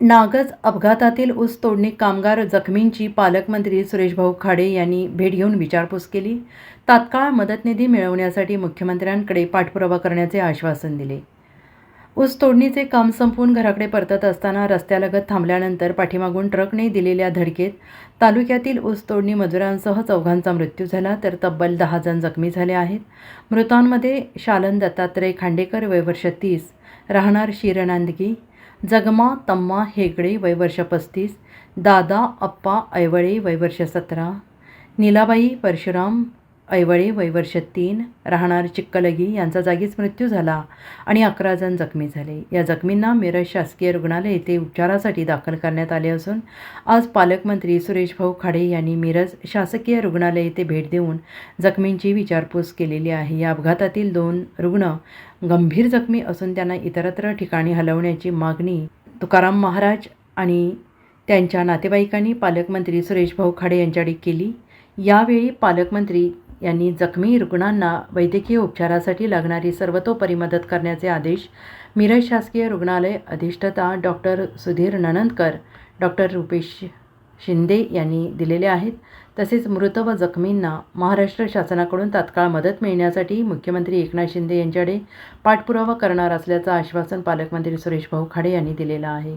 नागज अपघातातील ऊस तोडणी कामगार जखमींची पालकमंत्री सुरेशभाऊ खाडे यांनी भेट घेऊन विचारपूस केली. तात्काळ मदत निधी मिळवण्यासाठी मुख्यमंत्र्यांकडे पाठपुरावा करण्याचे आश्वासन दिले. ऊस तोडणीचे काम संपवून घराकडे परतत असताना रस्त्यालगत थांबल्यानंतर पाठीमागून ट्रकने दिलेल्या धडकेत तालुक्यातील ऊस तोडणी मजुरांसह चौघांचा मृत्यू झाला तर तब्बल दहा जण जखमी झाले आहेत. मृतांमध्ये शालन दत्तात्रय खांडेकर वयवर्ष तीस राहणार शिरनांदगी जगमा तम्मा हेगडे वयवर्ष पस्तीस दादा अप्पा ऐवळे वयवर्ष सतरा नीलाबाई परशुराम ऐवळे वैवर्ष तीन राहणार चिक्कलगी यांचा जागीच मृत्यू झाला आणि अकरा जण जखमी झाले. या जखमींना मिरज शासकीय रुग्णालय येथे उपचारासाठी दाखल करण्यात आले असून आज पालकमंत्री सुरेशभाऊ खाडे यांनी मिरज शासकीय रुग्णालय येथे भेट देऊन जखमींची विचारपूस केलेली आहे. या अपघातातील दोन रुग्ण गंभीर जखमी असून त्यांना इतरत्र ठिकाणी हलवण्याची मागणी तुकाराम महाराज आणि त्यांच्या नातेवाईकांनी पालकमंत्री सुरेशभाऊ खाडे यांच्याकडे केली. यावेळी पालकमंत्री यांनी जखमी रुग्णांना वैद्यकीय उपचारासाठी लागणारी सर्वतोपरी मदत करण्याचे आदेश मिरज शासकीय रुग्णालय अधिष्ठता डॉक्टर सुधीर ननंदकर डॉक्टर रुपेश शिंदे यांनी दिलेले आहेत. तसेच मृत व जखमींना महाराष्ट्र शासनाकडून तात्काळ मदत मिळण्यासाठी मुख्यमंत्री एकनाथ शिंदे यांच्याकडे पाठपुरावा करणार असल्याचं आश्वासन पालकमंत्री सुरेशभाऊ खाडे यांनी दिलेलं आहे.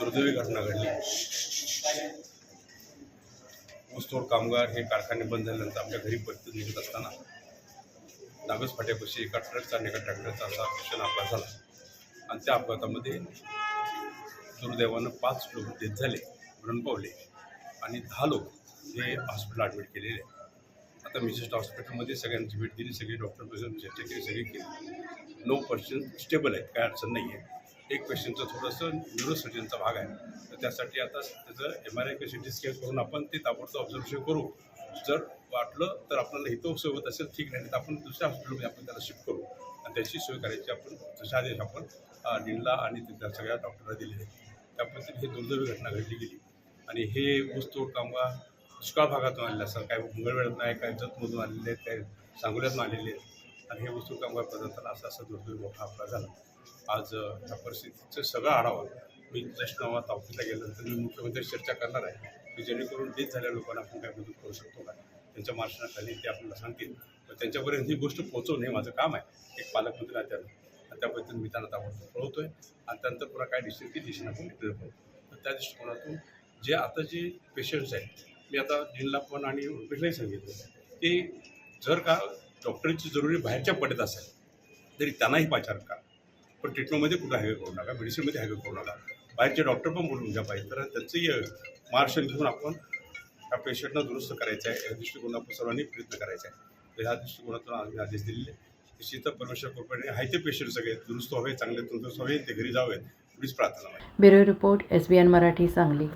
दुर्दैवी घटना घडली. ऊसतोड कामगार हे कारखाने बंद झाल्यानंतर आपल्या घरी परत निघत असताना नागस फाट्यापाशी एका ट्रकचा आणि एका ट्रॅक्टरचा असा भीषण अपघात झाला. आणि त्या अपघातामध्ये दुर्दैवानं पाच लोक डेथ झाले मरण पावले आणि दहा लोक हे हॉस्पिटल ॲडमिट केलेले. आता मिसेस्ट हॉस्पिटलमध्ये सगळ्यांची भेट दिली सगळे डॉक्टर चर्चा केली सगळी केली. नऊ पर्सेंट स्टेबल आहेत काय अडचण नाही आहे एक पेशंटचं थोडंसं न्यूरोसर्जनचा भाग आहे. तर त्यासाठी आता त्याचं M R I C T scan करून आपण ते ताबडतोब ऑब्झर्वेशन करू. जर वाटलं तर आपल्याला हितो सोय होत असेल ठीक नाही तर आपण दुसऱ्या हॉस्पिटलमध्ये आपण त्याला शिफ्ट करू. आणि त्याची सोय करायची आपण तसे आदेश आपण अं, आणि त्या सगळ्या डॉक्टरला दिलेले आहेत. त्या पद्धतीने ही दुर्दैवी घटना घडली गेली. आणि हे ऊसतोड कामगार दुष्काळ भागातून आलेले असतात. काही मंगळवेळात नाही काही जतमधून आलेले आहेत काही सांगोल्यातून आलेले आहेत. आणि हे वस्तू कामगार पदार्थाला असा असा दुर्दैवी मोठा अपघात झाला. आज ह्या परिस्थितीचं सगळं सगळा आढावा मी जस्ट तावकीला ऑफिसला गेल्यानंतर मी मुख्यमंत्री चर्चा करणार आहे की जेणेकरून डेथ झालेल्या लोकांना आपण काय मदत करू शकतो का? त्यांच्या मार्शनाखाली ते आपल्याला सांगतील. तर त्यांच्यापर्यंत ही गोष्ट पोहोचवणे हे माझं काम आहे. एक पालकमंत्री नात्यानं आणि त्याबद्दल मी त्यांना ताबडतोब आहे आणि त्यानंतर पुन्हा काय डिसिजन ती दिशेने आपण निर्णय करू तर त्या दृष्टिकोनातून जे आता जे पेशंट्स आहेत मी आता जिल्हा पण आणि रुपेशलाही सांगितलं. की जर का डॉक्टरची जरुरी बाहेरच्या पडत असेल तरी त्यांनाही पाचार करा. पण ट्रीटमेंटमध्ये कुठं हायवे करू नका मेडिसिनमध्ये हायवे करू नका. बाहेरचे डॉक्टर पण बोलून घ्या पाहिजे तर त्यांचंही मार्गदर्शन घेऊन आपण त्या पेशंटना दुरुस्त करायचं आहे. या दृष्टिकोनातून सर्वांनी प्रयत्न करायचा आहे तर ह्या दृष्टिकोनातून आम्ही आदेश दिलेले निश्चित परमेश्वर कृपेने आहे ते पेशंट सगळे दुरुस्त व्हावे चांगले तंदुरुस्त व्हावे ते घरी जावेत. एवढीच प्रार्थना bureau report S B N Marathi Sangli.